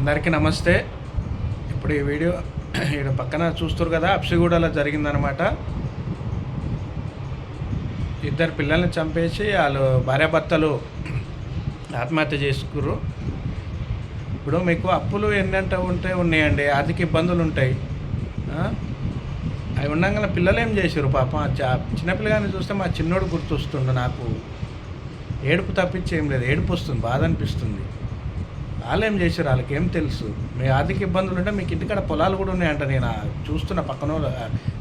అందరికీ నమస్తే. ఇప్పుడు ఈ వీడియో ఇక్కడ పక్కన చూస్తారు కదా అప్సిగూడలో జరిగిందనమాట. ఇద్దరు పిల్లల్ని చంపేసి వాళ్ళు భార్యాభర్తలు ఆత్మహత్య చేసుకురు ఇప్పుడు మీకు అప్పులు ఎన్నంట ఉంటే ఉన్నాయండి ఆర్థిక ఇబ్బందులు ఉంటాయి. అవి ఉండగానే పిల్లలు ఏం చేశారు పాపం? చిన్నపిల్లగాని చూస్తే మా చిన్నోడు గుర్తొస్తుండు నాకు. ఏడుపు తప్పించి ఏం లేదు ఏడుపు వస్తుంది బాధ అనిపిస్తుంది. వాళ్ళు ఏం చేశారు? వాళ్ళకి ఏం తెలుసు? మీ ఆర్థిక ఇబ్బందులు ఉంటే మీకు ఇంటికాడ పొలాలు కూడా ఉన్నాయంట. నేను చూస్తున్న పక్కన వాళ్ళు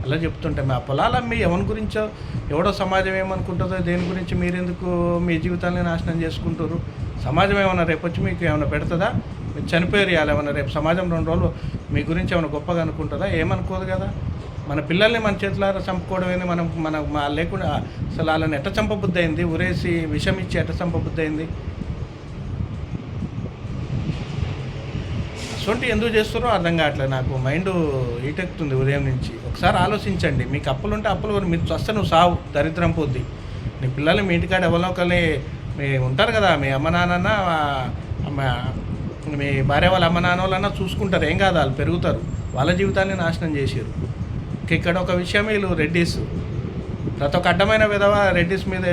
అలా చెప్తుంటే మీ ఆ పొలాలు అమ్మి ఎవరి గురించో ఎవడో సమాజం ఏమనుకుంటుందో దేని గురించి మీరెందుకు మీ జీవితాన్ని నాశనం చేసుకుంటారు సమాజం ఏమైనా రేపు వచ్చి మీకు ఏమైనా పెడుతుందా? మీరు చనిపోయారు ఇవాళ ఏమైనా రేపు సమాజం రెండు రోజులు మీ గురించి ఏమైనా గొప్పగా అనుకుంటుందా? ఏమనుకోదు కదా. మన పిల్లల్ని మన చేతులారా చంపుకోవడం ఏంది? మనం మన లేకుండా అసలు వాళ్ళని ఎట్ట చంపబుద్ధి అయింది ఉరేసి విషం ఇచ్చి ఎట్ట చంపబుద్ధి అయింది అసొంటి ఎందుకు చేస్తారో అర్థం కావట్లేదు నాకు. మైండ్ ఈటెక్కుతుంది ఉదయం నుంచి. ఒకసారి ఆలోచించండి. మీకు అప్పులు ఉంటే అప్పులు కూడా మీరు వస్తే నువ్వు సావు. దరిద్రం పోద్ది. నీ పిల్లలు మీ ఇంటికాడ ఎవరినో ఒకరిని మీ ఉంటారు కదా మీ అమ్మ నాన్న మీ భార్య వాళ్ళ అమ్మ నాన్న వాళ్ళన్నా చూసుకుంటారు. ఏం కాదు వాళ్ళు పెరుగుతారు. వాళ్ళ జీవితాన్ని నాశనం చేశారు ఇక్కడ ఒక విషయం వీళ్ళు రెడ్డిస్. ప్రతి ఒక్క అడ్డమైన విధవ రెడ్డిస్ మీద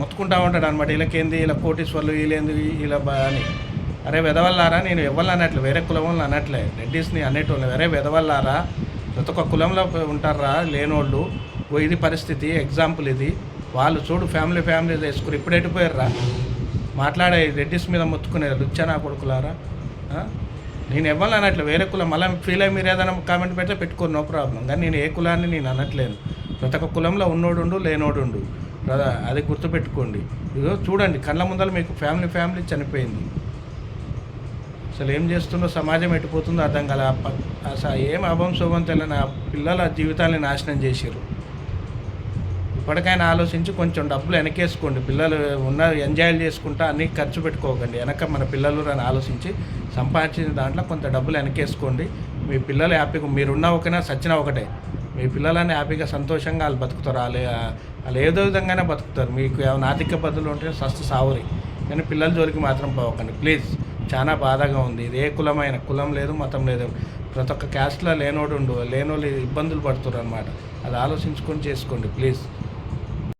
మొత్తుకుంటా ఉంటాడు అనమాట వీళ్ళకేంది? ఇలా కోటీశ్వర్లు వీళ్ళేంది? ఇలా అని. అరే వెదవల్లారా నేను ఎవరిని అనట్లే వేరే కులం వాళ్ళని అనట్లే రెడ్డిస్ని అనేటోళ్ళు. వేరే వెదవల్లారా ప్రతి ఒక్క కులంలో ఉంటారా లేనోళ్ళు? ఓ ఇది పరిస్థితి ఎగ్జాంపుల్ ఇది. వాళ్ళు చూడు ఫ్యామిలీ ఫ్యామిలీ వేసుకుని ఇప్పుడు ఎట్టిపోయారా మాట్లాడే రెడ్డిస్ మీద మొత్తుకునే లుచ్చనా కొడుకులారా? నేను ఇవ్వాలి అనట్లే వేరే కులం. మళ్ళీ ఫీల్ అయ్యి మీరు ఏదైనా కామెంట్ పెడితే పెట్టుకోరు నో ప్రాబ్లం. కానీ నేను ఏ కులాన్ని నేను అనట్లేను. ప్రతి ఒక్క కులంలో ఉన్నోడుండు లేనోడుండు. అది గుర్తుపెట్టుకోండి. ఇదిగో చూడండి కళ్ళ ముందర మీకు ఫ్యామిలీ ఫ్యామిలీ చనిపోయింది. అసలు ఏం చేస్తుందో సమాజం ఎట్టిపోతుందో అర్థం కల. అసలు ఏం అభం శుభం తెలియని ఆ పిల్లల జీవితాన్ని నాశనం చేసారు ఇప్పటికైనా ఆలోచించి కొంచెం డబ్బులు వెనకేసుకోండి. పిల్లలు ఉన్న ఎంజాయ్ చేసుకుంటా అన్నీ ఖర్చు పెట్టుకోకండి. వెనక మన పిల్లలు అని ఆలోచించి సంపాదించిన దాంట్లో కొంత డబ్బులు వెనకేసుకోండి. మీ పిల్లలు హ్యాపీగా మీరున్న ఒకనా సచ్చినా ఒకటే. మీ పిల్లలని హ్యాపీగా సంతోషంగా వాళ్ళు బతుకుతారు. వాళ్ళు వాళ్ళు ఏదో విధంగానే బతుకుతారు. మీకు ఏమైనా ఆర్థిక బదులు ఉంటే సస్తు సావురి. కానీ పిల్లల జోలికి మాత్రం పోకండి ప్లీజ్. చాలా బాధగా ఉంది. ఇది ఏ కులమైన కులం లేదు మతం లేదు. ప్రతి ఒక్క క్యాస్ట్లో లేనోడు ఉండు లేనోళ్ళు ఇబ్బందులు పడుతున్నారు అనమాట అది ఆలోచించుకొని చేసుకోండి ప్లీజ్.